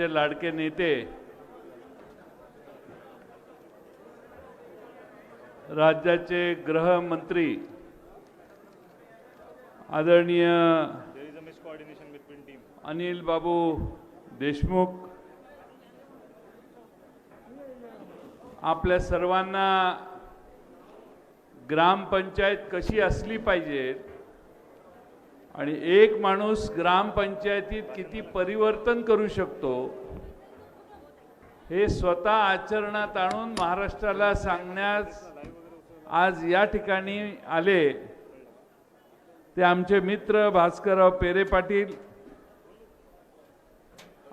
आमचे लाडके नेते राज्याचे गृहमंत्री आदरणीय अनिल बाबू देशमुख आपल्या सर्वांना ग्रामपंचायत कशी असली पाहिजे आणि एक माणूस ग्रामपंचायतीत किती परिवर्तन करू शकतो हे स्वतः आचरणात आणून महाराष्ट्राला सांगण्यास आज या ठिकाणी आले. ते आमचे मित्र भास्करराव पेरे पाटील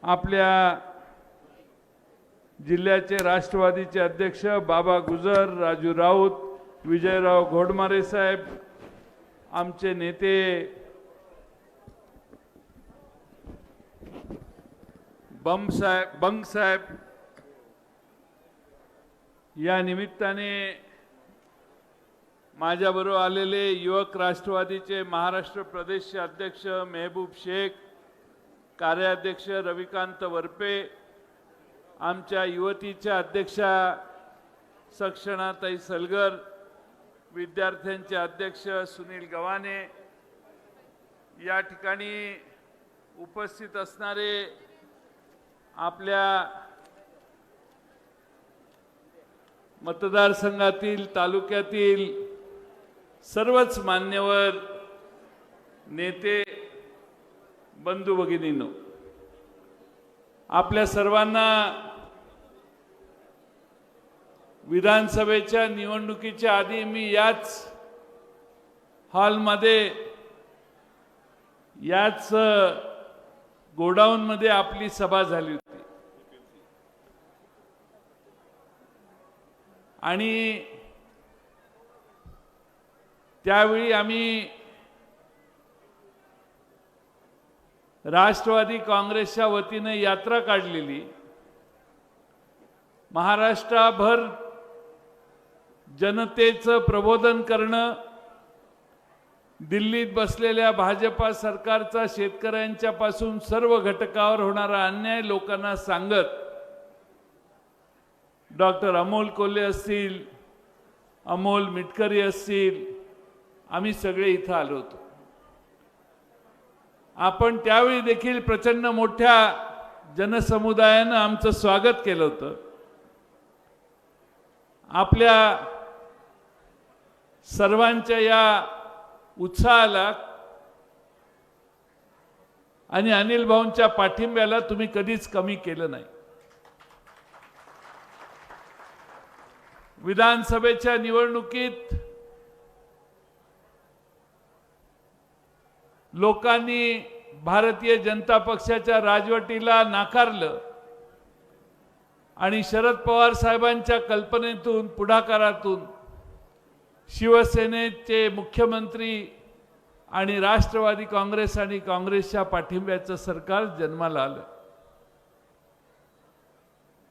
आपल्या जिल्ह्याचे राष्ट्रवादीचे अध्यक्ष बाबा गुजर राजू राऊत विजयराव घोडमारे साहेब आमचे नेते बम साहेब बंग साहेब या निमित्ताने माझ्याबरोबर आलेले युवक राष्ट्रवादीचे महाराष्ट्र प्रदेशचे अध्यक्ष मेहबूब शेख कार्याध्यक्ष रविकांत वरपे आमच्या युवतीच्या अध्यक्षा सक्षणाताई सलगर विद्यार्थ्यांचे अध्यक्ष सुनील गव्हाणे या ठिकाणी उपस्थित असणारे आपल्या मतदारसंघातील तालुक्यातील सर्वच मान्यवर नेते बंधू भगिनींनो आपल्या सर्वांना विधानसभेच्या निवडणुकीच्या आधी मी याच हॉलमध्ये याच गोडाऊनमध्ये आपली सभा झाली होती आणि त्यावेळी आम्ही राष्ट्रवादी काँग्रेसच्या वतीने यात्रा काढलेली. महाराष्ट्राभर जनतेचं प्रबोधन करणं दिल्लीत बसलेल्या भाजपा सरकारचा शेतकऱ्यांच्या पासून सर्व घटकावर होणारा अन्याय लोकांना सांगत डॉक्टर अमोल कोल्हे असतील अमोल मिटकरी असतील आम्ही सगळे इथं आलो होतो. आपण त्यावेळी देखील प्रचंड मोठ्या जनसमुदायानं आमचं स्वागत केलं होतं. आपल्या सर्वांच्या या उत्साहाला आणि अनिल भाऊंच्या पाठिंब्याला तुम्ही कधीच कमी केलं नाही. विधानसभेच्या निवडणुकीत लोकांनी भारतीय जनता पक्षाच्या राजवटीला नाकारलं आणि शरद पवार साहेबांच्या कल्पनेतून पुढाकारातून शिवसेनेचे मुख्यमंत्री आणि राष्ट्रवादी काँग्रेस आणि काँग्रेसच्या पाठिंब्याचं सरकार जन्माला आलं.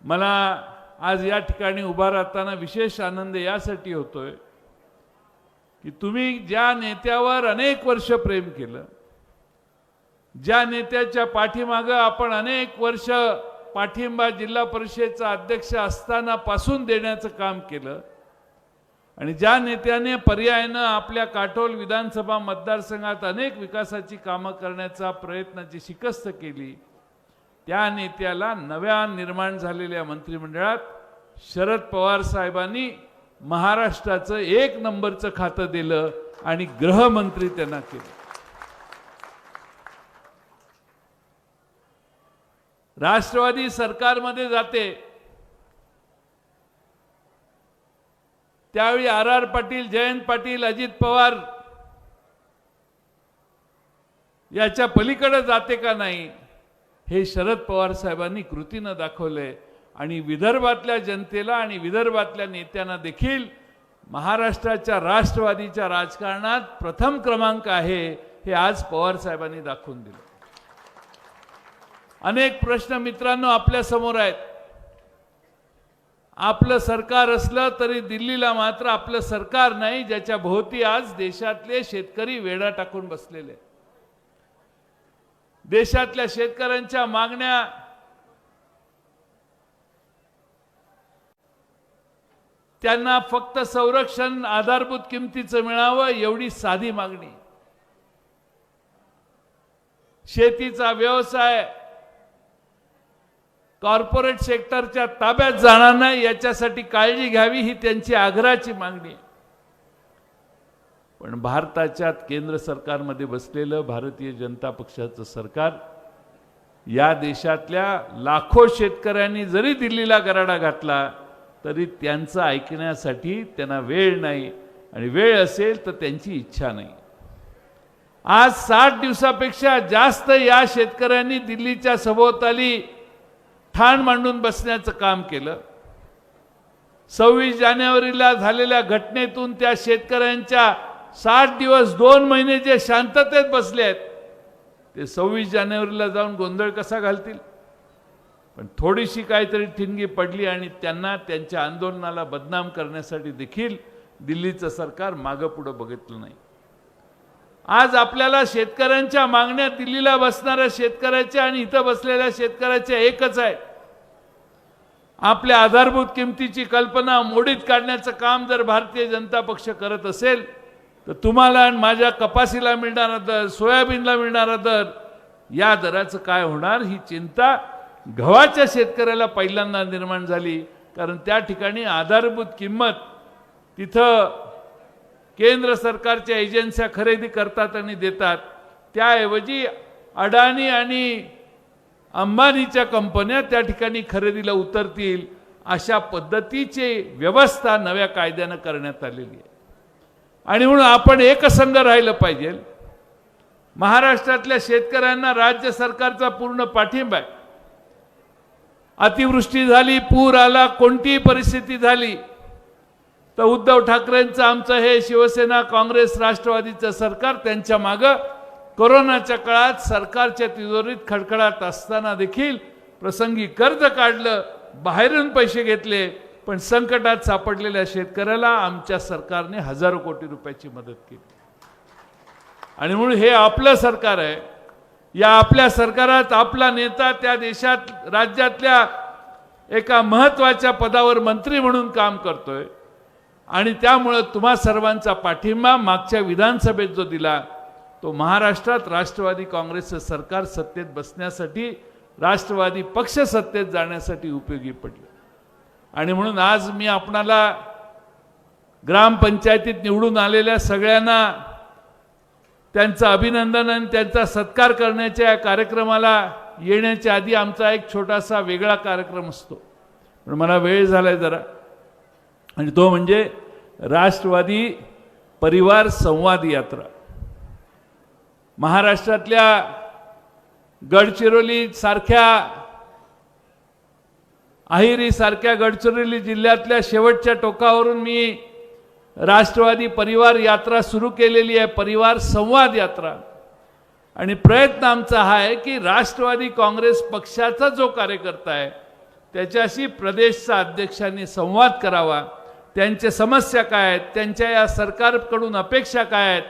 मला आज या ठिकाणी उभा राहताना विशेष आनंद यासाठी होतोय की तुम्ही ज्या नेत्यावर अनेक वर्ष प्रेम केलं ज्या नेत्याच्या पाठीमागं आपण अनेक वर्ष पाठिंबा जिल्हा परिषदेचा अध्यक्ष असताना पासून देण्याचं काम केलं आणि ज्या नेत्याने पर्यायानं आपल्या काटोल विधानसभा मतदारसंघात अनेक विकासाची कामं करण्याचा प्रयत्नाची शिकस्त केली त्या नेत्याला नव्या निर्माण झालेल्या मंत्रिमंडळात शरद पवार साहेबांनी महाराष्ट्राचं एक नंबरचं खातं दिलं आणि गृहमंत्री त्यांना केलं. राष्ट्रवादी सरकारमध्ये जाते. त्यावेळी आर आर पाटील जयंत पाटील अजित पवार याच्या पलीकडे जाते का नाही? हे शरद पवार साहेबांनी कृतीनं दाखवलंय आणि विदर्भातल्या जनतेला आणि विदर्भातल्या नेत्यांना देखील महाराष्ट्राच्या राष्ट्रवादीच्या राजकारणात प्रथम क्रमांक आहे हे आज पवार साहेबांनी दाखवून दिलं अनेक प्रश्न मित्रांनो आपल्यासमोर आहेत आपलं सरकार असलं तरी दिल्लीला मात्र आपलं सरकार नाही ज्याच्या भोवती आज देशातले शेतकरी वेडा टाकून बसलेले आहेत. देशातल्या शेतकऱ्यांच्या मागण्या त्यांना फक्त संरक्षण आधारभूत किमतीचं मिळावं एवढी साधी मागणी. शेतीचा व्यवसाय कॉर्पोरेट सेक्टरच्या ताब्यात जाणार नाही याच्यासाठी काळजी घ्यावी ही त्यांची आग्रहाची मागणी पण भारताच्या केंद्र सरकारमध्ये बसलेलं भारतीय जनता पक्षाचं सरकार या देशातल्या लाखो शेतकऱ्यांनी जरी दिल्लीला गराडा घातला तरी त्यांचं ऐकण्यासाठी त्यांना वेळ नाही. आणि वेळ असेल तर त्यांची इच्छा नाही. आज साठ दिवसापेक्षा जास्त या शेतकऱ्यांनी दिल्लीच्या सभोवताली ठाण मांडून बसण्याचं काम केलं. सव्वीस जानेवारीला झालेल्या घटनेतून त्या शेतकऱ्यांच्या साठ दिवस दोन महिने जे शांततेत बसले आहेत ते सव्वीस जानेवारीला जाऊन गोंधळ कसा घालतील? पण थोडीशी काहीतरी ठिणगी पडली आणि त्यांना त्यांच्या आंदोलनाला बदनाम करण्यासाठी देखील दिल्लीचं सरकार मागं पुढं बघितलं नाही. आज आपल्याला शेतकऱ्यांच्या मागण्या दिल्लीला बसणाऱ्या शेतकऱ्याच्या आणि इथं बसलेल्या शेतकऱ्याच्या एकच आहे. आपल्या आधारभूत किमतीची कल्पना मोडीत काढण्याचं काम जर भारतीय जनता पक्ष करत असेल तर तुम्हाला आणि माझ्या कपासीला मिळणारा दर सोयाबीनला मिळणारा दर या दराचं काय होणार? ही चिंता गव्हाच्या शेतकऱ्याला पहिल्यांदा निर्माण झाली. कारण त्या ठिकाणी आधारभूत किंमत तिथं केंद्र सरकारच्या एजन्स्या खरेदी करतात आणि देतात. त्याऐवजी अडाणी आणि अंबानीच्या कंपन्या त्या ठिकाणी खरेदीला उतरतील. अशा पद्धतीचे व्यवस्था नव्या कायद्यानं करण्यात आलेली आहे. आणि म्हणून आपण एकसंघ राहिलं पाहिजे. महाराष्ट्रातल्या शेतकऱ्यांना राज्य सरकारचा पूर्ण पाठिंबा आहे. अतिवृष्टी झाली पूर आला कोणतीही परिस्थिती झाली तर उद्धव ठाकरेंचं आमचं हे शिवसेना काँग्रेस राष्ट्रवादीचं सरकार त्यांच्या मागं कोरोनाच्या काळात सरकारच्या तिजोरीत खडखडाट असताना देखील प्रसंगी कर्ज काढलं बाहेरून पैसे घेतले पण संकटात सापडलेल्या शेतकऱ्याला आमच्या सरकारने हजारो कोटी रुपयाची मदत केली. आणि म्हणून हे आपलं सरकार आहे. या आपल्या सरकारात आपला नेता त्या देशात राज्यातल्या एका महत्त्वाच्या पदावर मंत्री म्हणून काम करतोय. आणि त्यामुळं तुम्हा सर्वांचा पाठिंबा मागच्या विधानसभेत जो दिला तो महाराष्ट्रात राष्ट्रवादी काँग्रेसचं सरकार सत्तेत बसण्यासाठी राष्ट्रवादी पक्ष सत्तेत जाण्यासाठी उपयोगी पडले. आणि म्हणून आज मी आपणाला ग्रामपंचायतीत निवडून आलेल्या सगळ्यांना त्यांचं अभिनंदन आणि त्यांचा सत्कार करण्याच्या या कार्यक्रमाला येण्याच्या आधी आमचा एक छोटासा वेगळा कार्यक्रम असतो. पण मला वेळ झालाय जरा. आणि तो म्हणजे राष्ट्रवादी परिवार संवाद यात्रा. महाराष्ट्रातल्या गडचिरोली अहिरीसारख्या गडचिरोली जिल्ह्यातल्या शेवटच्या टोकावरून मी राष्ट्रवादी परिवार यात्रा सुरू केलेली आहे परिवार संवाद यात्रा. आणि प्रयत्न आमचा हा आहे की राष्ट्रवादी काँग्रेस पक्षाचा जो कार्यकर्ता आहे त्याच्याशी प्रदेशचा अध्यक्षांनी संवाद करावा. त्यांच्या समस्या काय आहेत त्यांच्या या सरकारकडून अपेक्षा काय आहेत?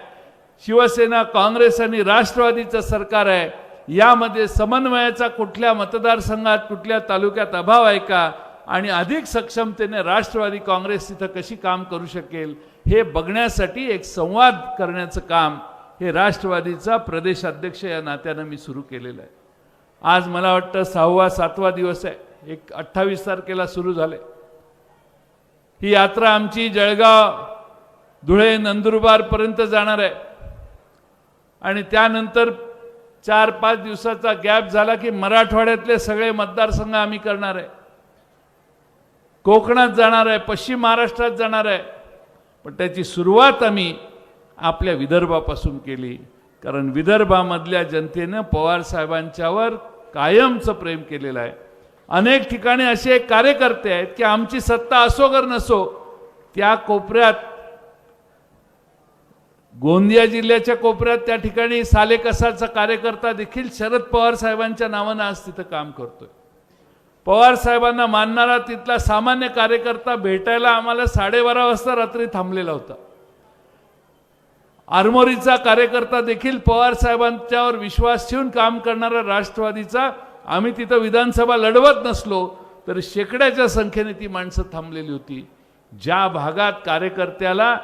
शिवसेना काँग्रेस आणि राष्ट्रवादीचं सरकार आहे. यामध्ये समन्वयाचा कुठल्या मतदारसंघात कुठल्या तालुक्यात अभाव आहे का? आणि अधिक सक्षमतेने राष्ट्रवादी काँग्रेस तिथं कशी काम करू शकेल? हे बघण्यासाठी एक संवाद करण्याचं काम हे राष्ट्रवादीचा प्रदेश अध्यक्ष या नात्यानं मी सुरू केलेलं आहे. आज मला वाटतं सहावा सातवा दिवस आहे. एक अठ्ठावीस तारखेला सुरू झाले. ही यात्रा आमची जळगाव धुळे नंदुरबारपर्यंत जाणार आहे. आणि त्यानंतर चार पाच दिवसाचा गॅप झाला की मराठवाड्यातले सगळे मतदारसंघ आम्ही करणार आहे. कोकणात जाणार आहे पश्चिम महाराष्ट्रात जाणार आहे. पण त्याची सुरुवात आम्ही आपल्या विदर्भापासून केली. कारण विदर्भामधल्या जनतेनं पवार साहेबांच्यावर कायमचं प्रेम केलेलं आहे. अनेक ठिकाणी असे कार्यकर्ते आहेत की आमची सत्ता असो कर नसो त्या कोपऱ्यात गोंदिया जिल्ह्याच्या कोपऱ्यात त्या ठिकाणी सालेकसाचा कार्यकर्ता देखील शरद पवार साहेबांच्या नावानं आज तिथं काम करतोय. पवार साहेबांना मानणारा तिथला सामान्य कार्यकर्ता भेटायला आम्हाला साडेबारा वाजता रात्री थांबलेला होता. आरमोरीचा कार्यकर्ता देखील पवार साहेबांच्यावर विश्वास ठेवून काम करणारा राष्ट्रवादीचा आम्ही तिथं विधानसभा लढवत नसलो तर शेकड्याच्या संख्येने ती माणसं थांबलेली होती. ज्या भागात कार्यकर्त्याला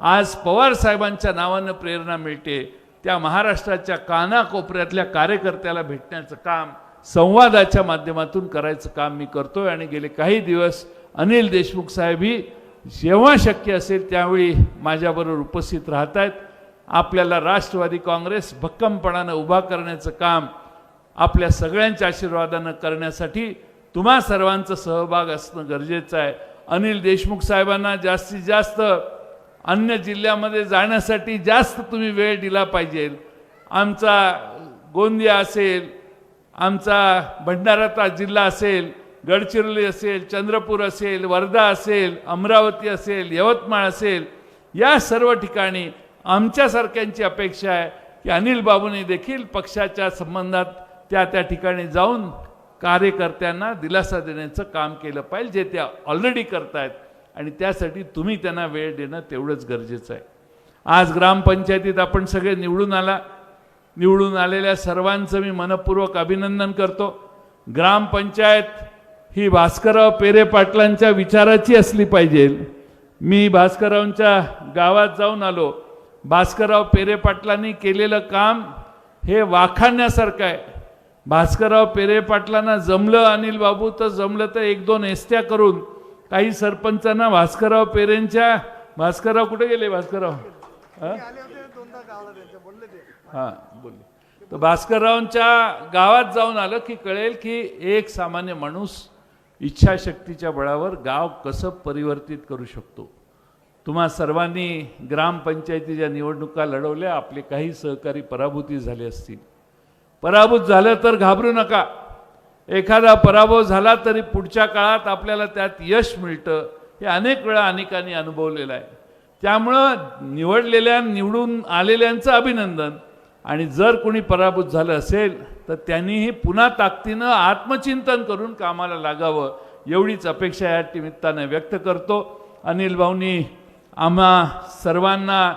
आज पवार साहेबांच्या नावानं प्रेरणा मिळते. त्या महाराष्ट्राच्या कानाकोपऱ्यातल्या कार्यकर्त्याला भेटण्याचं काम संवादाच्या माध्यमातून करायचं काम मी करतोय आणि गेले काही दिवस अनिल देशमुख साहेबही जेव्हा शक्य असेल त्यावेळी माझ्याबरोबर उपस्थित राहत आहेत आपल्याला राष्ट्रवादी काँग्रेस भक्कमपणानं उभा करण्याचं काम आपल्या सगळ्यांच्या आशीर्वादानं करण्यासाठी तुम्हा सर्वांचा सहभाग असणं गरजेचं आहे. अनिल देशमुख साहेबांना जास्तीत जास्त अन्य जिल्ह्यामध्ये जाण्यासाठी जास्त तुम्ही वेळ दिला पाहिजे. आमचा गोंदिया असेल आमचा भंडारा जिल्हा असेल गडचिरोली असेल चंद्रपूर असेल वर्धा असेल अमरावती असेल यवतमाळ असेल या सर्व ठिकाणी आमच्यासारख्यांची अपेक्षा आहे की अनिल बाबूंनी देखील पक्षाच्या संबंधात त्या त्या ठिकाणी जाऊन कार्यकर्त्यांना दिलासा देण्याचं काम केलं पाहिजे जे त्या ऑलरेडी करतायत. आणि त्यासाठी तुम्ही त्यांना वेळ देणं तेवढंच गरजेचं आहे. आज ग्रामपंचायतीत आपण सगळे निवडून आला निवडून आलेल्या सर्वांचं मी मनपूर्वक अभिनंदन करतो. ग्रामपंचायत ही भास्करराव पेरे पाटलांच्या विचाराची असली पाहिजे. मी भास्कररावांच्या गावात जाऊन आलो. भास्करराव पेरे पाटलांनी केलेलं काम हे वाखाणण्यासारखं आहे. भास्करराव पेरे पाटलांना जमलं अनिल बाबू तर जमलं तर एक दोन एसत्या करून काही सरपंचांना भास्करराव पेरेंच्या भास्करराव कुठे गेले भास्करराव? हा? बोलले. तर भास्कररावांच्या गावात जाऊन आलं की कळेल की एक सामान्य माणूस इच्छाशक्तीच्या बळावर गाव कसं परिवर्तित करू शकतो. तुम्हा सर्वांनी ग्रामपंचायतीच्या निवडणुका लढवल्या आपले काही सहकारी पराभूती झाले असतील. पराभूत झालं तर घाबरू नका. एखादा पराभव झाला तरी पुढच्या काळात आपल्याला त्यात यश मिळतं हे अनेक वेळा अनेकांनी अनुभवलेलं आहे. त्यामुळं निवडलेल्या निवडून आलेल्यांचं अभिनंदन. आणि जर कोणी पराभूत झालं असेल तर त्यांनीही पुन्हा ताकदीनं आत्मचिंतन करून कामाला लागावं एवढीच अपेक्षा या निमित्तानं व्यक्त करतो. अनिल भाऊनी आम्हा सर्वांना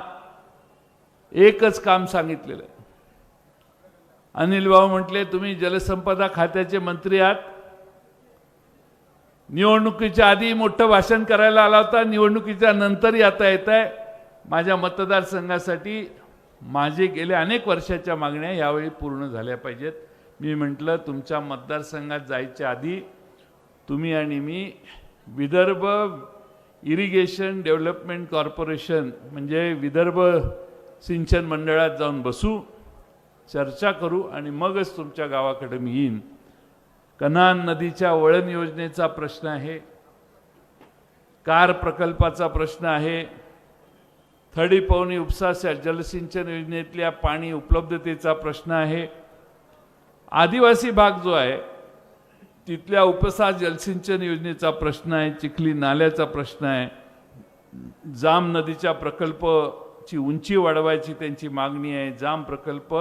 एकच काम सांगितलेलं आहे. अनिल भाऊ म्हटले तुम्ही जलसंपदा खात्याचे मंत्री आहात. निवडणुकीच्या आधी मोठं भाषण करायला आला होता. निवडणुकीच्या नंतरही आता येत आहे माझ्या मतदारसंघासाठी माझे गेल्या अनेक वर्षाच्या मागण्या यावेळी पूर्ण झाल्या पाहिजेत. मी म्हटलं तुमच्या मतदारसंघात जायच्या आधी तुम्ही आणि मी विदर्भ इरिगेशन डेव्हलपमेंट कॉर्पोरेशन म्हणजे विदर्भ सिंचन मंडळात जाऊन बसू. चर्चा करू आणि मगच तुमच्या गावाकडे मी येईन. कन्हान नदीच्या वळण योजनेचा प्रश्न आहे. कार प्रकल्पाचा प्रश्न आहे. थडी पवनी उपसा जलसिंचन योजनेतल्या पाणी उपलब्धतेचा प्रश्न आहे. आदिवासी भाग जो आहे तिथल्या उपसा जलसिंचन योजनेचा प्रश्न आहे चिखली नाल्याचा प्रश्न आहे. जाम नदीच्या प्रकल्पची उंची वाढवायची त्यांची मागणी आहे. जाम प्रकल्प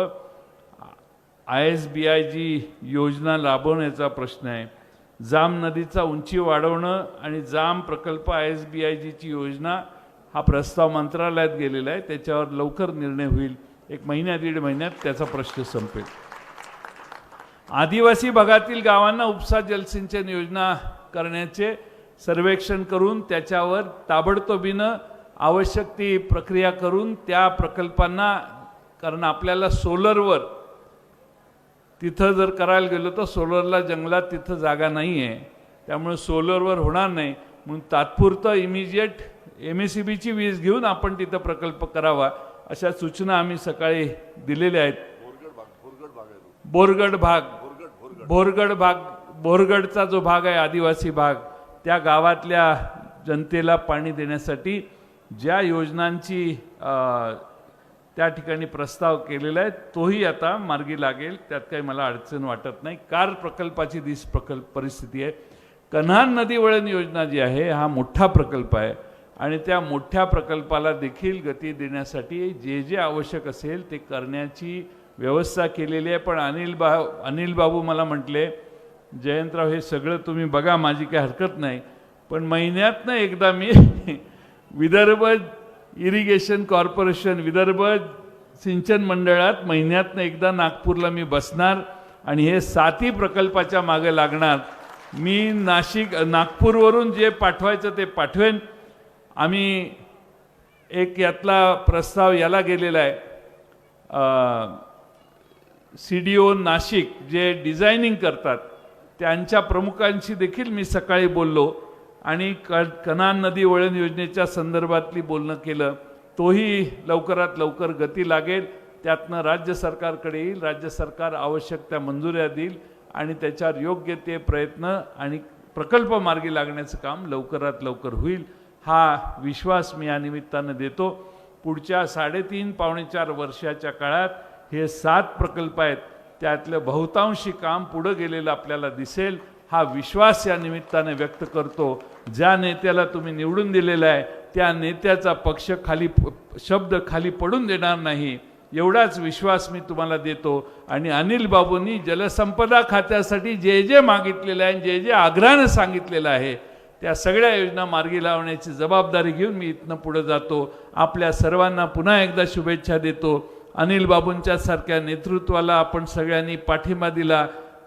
I S B I G योजना राबवण्याचा प्रश्न आहे. जाम नदीचा उंची वाढवणं आणि जाम प्रकल्प आय एस बी आय जीची योजना हा प्रस्ताव मंत्रालयात गेलेला आहे. त्याच्यावर लवकर निर्णय होईल. एक महिन्या दीड महिन्यात त्याचा प्रश्न संपेल. आदिवासी भागातील गावांना उपसा जलसिंचन योजना करण्याचे सर्वेक्षण करून त्याच्यावर ताबडतोबीनं आवश्यक ती प्रक्रिया करून त्या प्रकल्पांना कारण आपल्याला सोलरवर तिथं जर करायला गेलो तर सोलरला जंगलात तिथं जागा नाही आहे त्यामुळे सोलरवर होणार नाही. म्हणून तात्पुरतं इमिजिएट एम एस सी बीची वीज घेऊन आपण तिथं प्रकल्प करावा अशा सूचना आम्ही सकाळी दिलेल्या आहेत. बोरगड भाग. बोरगड भाग. बोरगडचा जो भाग आहे आदिवासी भाग त्या गावातल्या जनतेला पाणी देण्यासाठी ज्या योजनांची त्या ठिकाणी प्रस्ताव केलेला आहे. तोही आता मार्गी लागेल. त्यात काही मला अडचण वाटत नाही. कार प्रकल्पाची दिस प्रकल्प परिस्थिती आहे. कन्हान नदी वळण योजना जी आहे हा मोठा प्रकल्प आहे. आणि त्या मोठ्या प्रकल्पाला देखील गती देण्यासाठी जे जे आवश्यक असेल ते करण्याची व्यवस्था केलेली आहे. पण अनिल बा अनिल बाबू मला म्हटले जयंतराव हे सगळं तुम्ही बघा माझी काही हरकत नाही. पण महिन्यातनं एकदा मी विदर्भ इरिगेशन कॉर्पोरेशन विदर्भ सिंचन मंडळात महिन्यातनं एकदा नागपूरला मी बसणार आणि हे साती प्रकल्पाच्या मागे लागणार. मी नाशिक नागपूरवरून जे पाठवायचं ते पाठवेन. आम्ही एक यातला प्रस्ताव याला गेलेला आहे. सी डी ओ नाशिक जे डिझायनिंग करतात त्यांच्या प्रमुखांशी देखील मी सकाळी बोललो. आणि क कनान नदी वळण योजनेच्या संदर्भातली बोलणं केलं तोही लवकरात लवकर गती लागेल. त्यातनं राज्य सरकारकडे येईल. राज्य सरकार आवश्यक त्या मंजुऱ्या देईल आणि त्याच्यावर योग्य ते प्रयत्न आणि प्रकल्प मार्गी लागण्याचं काम लवकरात लवकर होईल हा विश्वास मी या निमित्तानं देतो. पुढच्या साडेतीन पावणे चार वर्षाच्या काळात हे सात प्रकल्प आहेत. त्यातलं बहुतांशी काम पुढं गेलेलं आपल्याला दिसेल. हा विश्वास या निमित्ताने व्यक्त करतो. ज्या नेत्याला तुम्ही निवडून दिलेला आहे त्या नेत्याचा पक्ष खाली शब्द खाली पडून देणार नाही. एवढाच विश्वास मी तुम्हाला देतो. आणि अनिल बाबूंनी जलसंपदा खात्यासाठी जे जे मागितलेलं आहे जे जे आग्रहानं सांगितलेलं आहे त्या सगळ्या योजना मार्गी लावण्याची जबाबदारी घेऊन मी इथनं पुढे जातो. आपल्या सर्वांना पुन्हा एकदा शुभेच्छा देतो. अनिल बाबूंच्या सारख्या नेतृत्वाला आपण सगळ्यांनी पाठिंबा दिला.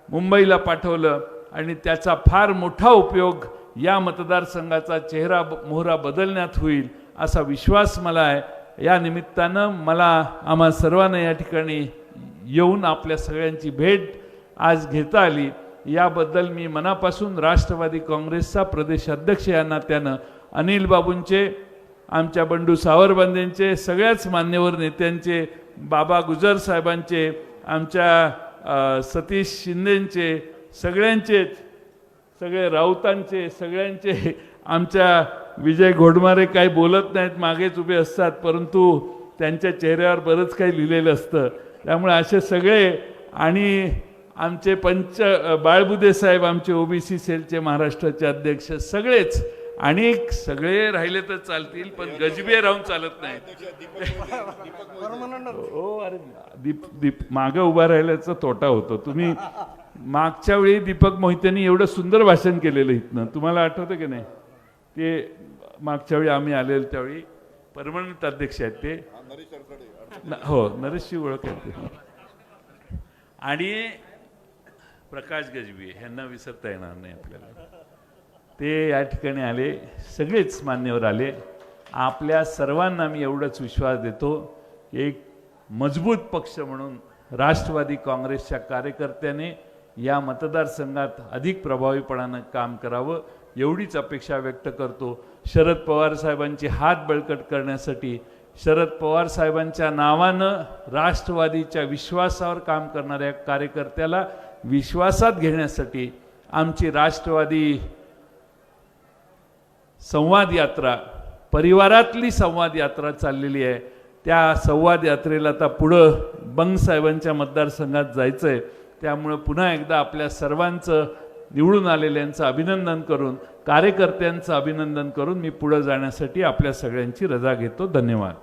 मुंबईला पाठवलं. आणि त्याचा फार मोठा उपयोग या मतदारसंघाचा चेहरा ब- मोहरा बदलण्यात होईल असा विश्वास मला आहे. या निमित्तानं मला आम्हा सर्वांना या ठिकाणी येऊन आपल्या सगळ्यांची भेट आज घेता आली. याबद्दल मी मनापासून राष्ट्रवादी काँग्रेसचा प्रदेश अध्यक्ष त्यानं अनिल बाबूंचे आमच्या बंडू सावरबांदेंचे सगळ्याच मान्यवर नेत्यांचे बाबा गुजर साहेबांचे आमच्या सतीश शिंदेंचे सगळ्यांचेच सगळे राऊतांचे सगळ्यांचे. आमच्या विजय घोडमारे काही बोलत नाहीत मागेच उभे असतात परंतु त्यांच्या चेहऱ्यावर बरंच काही लिहिलेलं असतं. त्यामुळे असे सगळे आणि आमचे पंच बाळबुदे साहेब आमचे ओबीसी सेलचे महाराष्ट्राचे अध्यक्ष सगळेच. आणि सगळे राहिले तर चालतील पण गजबे राहून चालत नाहीत. हो अरे दीप दीप मागं उभा राहिल्याचा तोटा होतो. तुम्ही मागच्या वेळी दीपक मोहितेंनी एवढं सुंदर भाषण केलेलं इथनं. तुम्हाला आठवतं की नाही? ते मागच्या वेळी आम्ही आलेलो त्यावेळी परमनंट अध्यक्ष आहेत ते. हो नरेशची ओळख आहे ते. आणि प्रकाश गजबी ह्यांना विसरता येणार नाही आपल्याला. ते या ठिकाणी आले सगळेच मान्यवर आले. आपल्या सर्वांना मी एवढंच विश्वास देतो एक मजबूत पक्ष म्हणून राष्ट्रवादी काँग्रेसच्या कार्यकर्त्याने या मतदारसंघात अधिक प्रभावीपणानं काम करावं एवढीच अपेक्षा व्यक्त करतो. शरद पवार साहेबांची हात बळकट करण्यासाठी शरद पवार साहेबांच्या नावानं राष्ट्रवादीच्या विश्वासावर काम करणाऱ्या कार्यकर्त्याला विश्वासात घेण्यासाठी आमची राष्ट्रवादी संवाद यात्रा परिवारातली संवाद यात्रा चाललेली आहे. त्या संवाद यात्रेला आता पुढं बंग साहेबांच्या मतदारसंघात जायचं आहे त्यामुळं पुन्हा एकदा आपल्या सर्वांचं निवडून आलेल्यांचं अभिनंदन करून कार्यकर्त्यांचं अभिनंदन करून मी पुढं जाण्यासाठी आपल्या सगळ्यांची रजा घेतो. धन्यवाद.